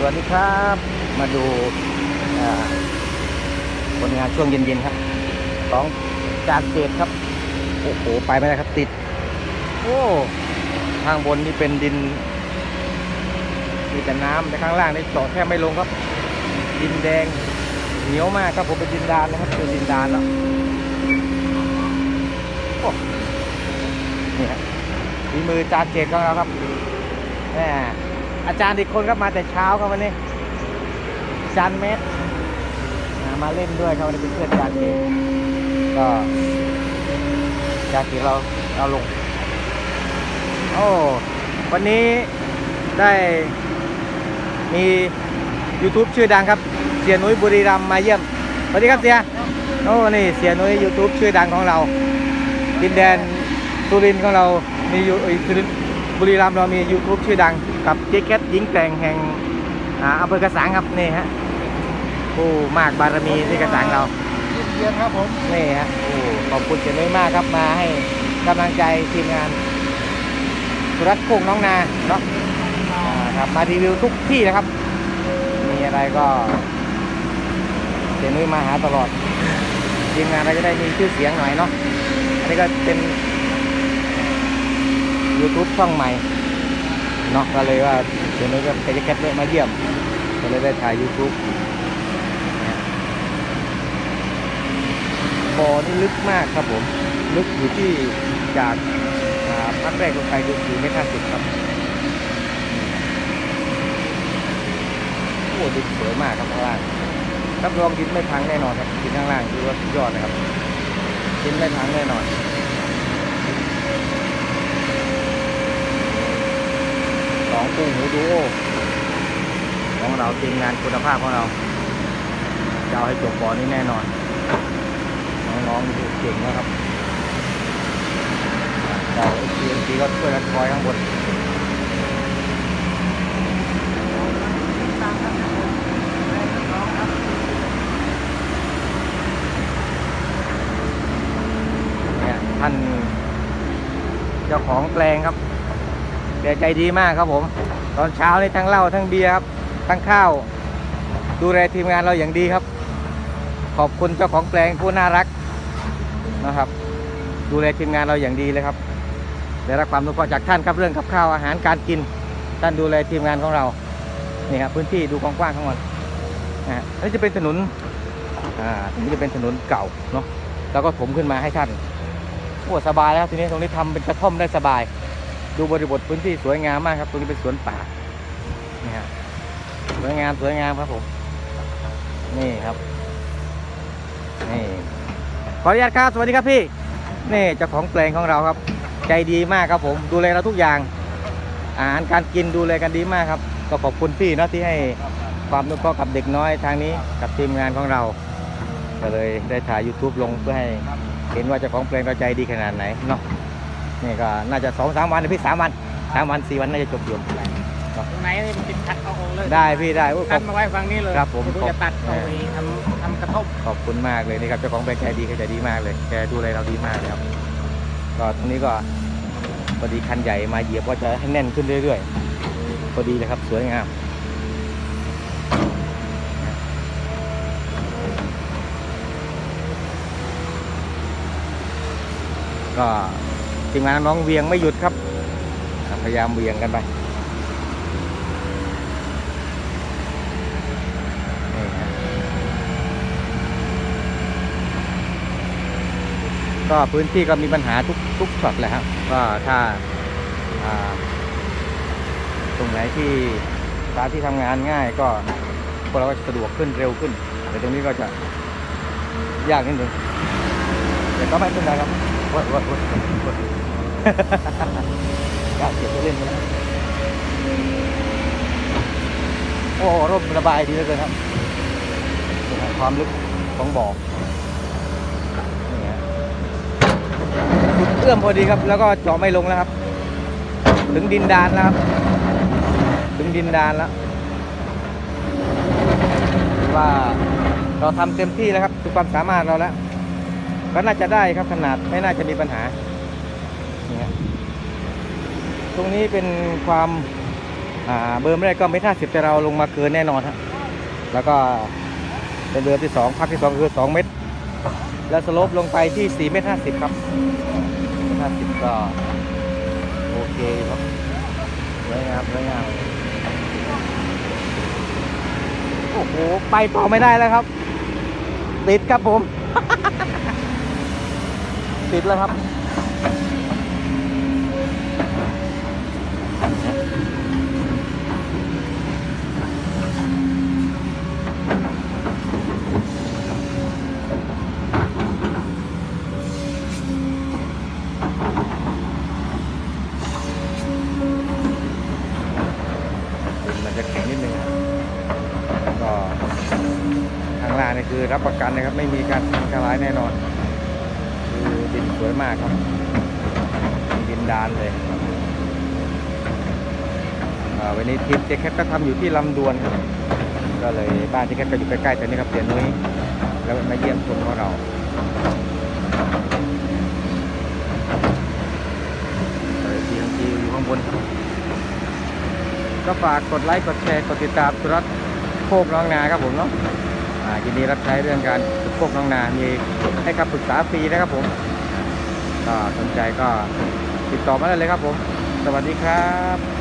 สวัสดีครับ มาดูผลงานช่วงเย็นๆครับของจานเจดครับ โอ้โห ไปไม่ได้ครับติด โอ้ข้างบนนี่เป็นดิน มีแต่น้ำแต่ข้างล่างนี่เจาะแทบไม่ลงครับ ดินแดง เหนียวมากครับผมเป็นดินดานนะครับเป็นดินดานแล้วโอ้นี่ฮะฝีมือจานเจดของเราครับแหม อาจารย์อีกคนครับมาแต่เช้าครับวันนี้อาจารย์เมสมาเล่นด้วยครับวันนี้เป็นเพื่อนอาจานเจดก็จานเจดเราเราลง โอ้วันนี้ได้มี YouTube ชื่อดังครับเสียนุ้ยบุรีรัมมาเยี่ยมสวัสดีครับเสียโอ้นี่เสียนุ้ย YouTube ชื่อดังของเราดินแดนสุรินของเรามีอยู่สุรินบุรีรัมเรามี YouTube ชื่อดัง กับเจ๊แคทหญิงแต่งแห่งอ่าอำเภอกระสังครับนี่ฮะผู้มากบารมีที่กระสังเรายินเยียนครับผมนี่ฮะโอ้ขอบคุณเจนุ้ยมากครับมาให้กำลังใจทีมงานสุรัตน์โคงน้องนาเนาะอ่าครับมารีวิวทุกที่นะครับ มีอะไรก็เจนุ้ยมาหาตลอดทีมงานเราจะได้มีชื่อเสียงหน่อยเนาะอันนี้ก็เป็น YouTube ช่องใหม่ เนาะก็เลยว่าเจนุ้ก็ไปจะแคปเลยมาเยี่ยม ก็เลยได้ถ่าย YouTube บ่อนี่ลึกมากครับผม ลึกอยู่ที่จากพักแรกลงไปคือสี่เมตรห้าสิบครับโอ้ดินสวยมากครับข้างล่างรับรองดินไม่พังแน่นอนครับดินข้างล่างคือว่าสุดยอดนะครับดินไม่พังแน่นอน สองคู่หูดูโอของเราทีมงานคุณภาพของเราจะเอาให้จบบ่อนี้แน่นอน น้องๆเก่งนะครับเราเอ็นจีก็ช่วยกันคอยข้างบนเนี่ยท่านเจ้าของแปลงครับ แกใจดีมากครับผม ตอนเช้านี่ทั้งเหล้าทั้งเบียร์ครับ ทั้งข้าว ดูแลทีมงานเราอย่างดีครับ ขอบคุณเจ้าของแปลงผู้น่ารักนะครับ ดูแลทีมงานเราอย่างดีเลยครับได้รับความอนุเคราะห์จากท่านครับเรื่องกับข้าวอาหารการกิน ท่านดูแลทีมงานของเรานี่ครับพื้นที่ดูกว้างๆทั้งหมดนะฮะอันนี้จะเป็นถนนอ่าตรงนี้จะเป็นถนนเก่าเนาะแล้วก็ถมขึ้นมาให้ท่านโอ้สบายแล้วทีนี้ตรงนี้ทำเป็นกระท่อมได้สบาย ดูบริบทพื้นที่สวยงามมากครับตรงนี้เป็นสวนป่านี่ฮะสวยงามสวยงามครับผมนี่ครับนี่ขออนุญาตครับสวัสดีครับพี่นี่เจ้าของแปลงของเราครับ ใจดีมากครับผมดูแลเราทุกอย่าง อาหารการกินดูแลกันดีมากครับ ก็ขอบคุณพี่นะที่ให้ความนุเคราะห์กับเด็กน้อยทางนี้กับทีมงานของเราก็เลยได้ถ่าย YouTube ลงเพื่อให้เห็นว่าเจ้าของแปลงเราใจดีขนาดไหนเนาะ นี่ก็น่าจะสองสามวันนะพี่สามวันสามวันสี่วันน่าจะจบอยู่ตรงไหนนี่มันติดขัดเอาองเลยได้พี่ได้โอ้ยขตัอดบมาไว้ฝั่งนี้เลยครับผมเดี๋ยวจะตัดเอาไปทำทำกระทบขอบคุณมากเลยนี่ครับเจ้าของแบรนด์ใจดีแกใจดีมากเลยแกดูแลเราดีมากเลยครับก็ตรงนี้ก็พอดีคันใหญ่มาเหยียบก็จะให้แน่นขึ้นเรื่อยๆพอดีเลยครับสวยงามก็ ทีมงานน้องเวียงไม่หยุดครับ พยายามเวียงกันไปก็พื้นที่ก็มีปัญหาทุกทุกช็อตแหละครับก็ถ้าตรงไหนที่สถานที่ทำงานง่ายก็พวกเราก็สะดวกขึ้นเร็วขึ้นแต่ตรงนี้ก็จะยากนิดนึงแต่ก็ไม่เป็นไรครับ วัดวัดวัดวัดอยากเก็บไปเล่นไปแล้วโอ้ร่มระบายดีเลยครับ ความลึกของบ่อเอื้อมพอดีครับ แล้วก็เจาะไม่ลงแล้วครับ ถึงดินดานแล้วครับ ถึงดินดานแล้วว่าเราทำเต็มที่แล้วครับสุดความสามารถเราแล้ว ก็น่าจะได้ครับขนาดไม่น่าจะมีปัญหานี่ฮะตรงนี้เป็นความเบอร์แรกก็เมตรห้าสิบแต่เราลงมาเกินแน่นอนฮะแล้วก็เป็นเบอร์ที่สองพักที่สองคือสองเมตร แล้วสโลปลงไปที่สี่เมตรห้าสิบครับห้าสิบก็โอเคครับสวยงามสวยงามโอ้โหไปต่อไม่ได้แล้วครับ ติดครับผม ติดแล้วครับดินมันจะแข็งนิดนึงครับก็ทางล่างนี่คือรับประกันนะครับ ไม่มีการพังทลายแน่นอน สวยมากครับดินดานเลยอ่าวันนี้ทีมเจแคทก็ทำอยู่ที่ลำดวนครับก็เลยบ้านเจแคทก็อยู่ใกล้ๆแต่นี่ครับเสียนุ้ยแล้วมาเยี่ยมชมของเราทีมทีอยู่ข้างบนก็ฝากกดไลค์กดแชร์กดติดตามสุรัตโคกน้องนาครับผมเนาะอ่ายินดีรับใช้เรื่องการฝึกโคกน้องนา มีให้คำปรึกษาฟรีนะครับผม ก็สนใจก็ติดต่อมาได้เลยครับผม สวัสดีครับ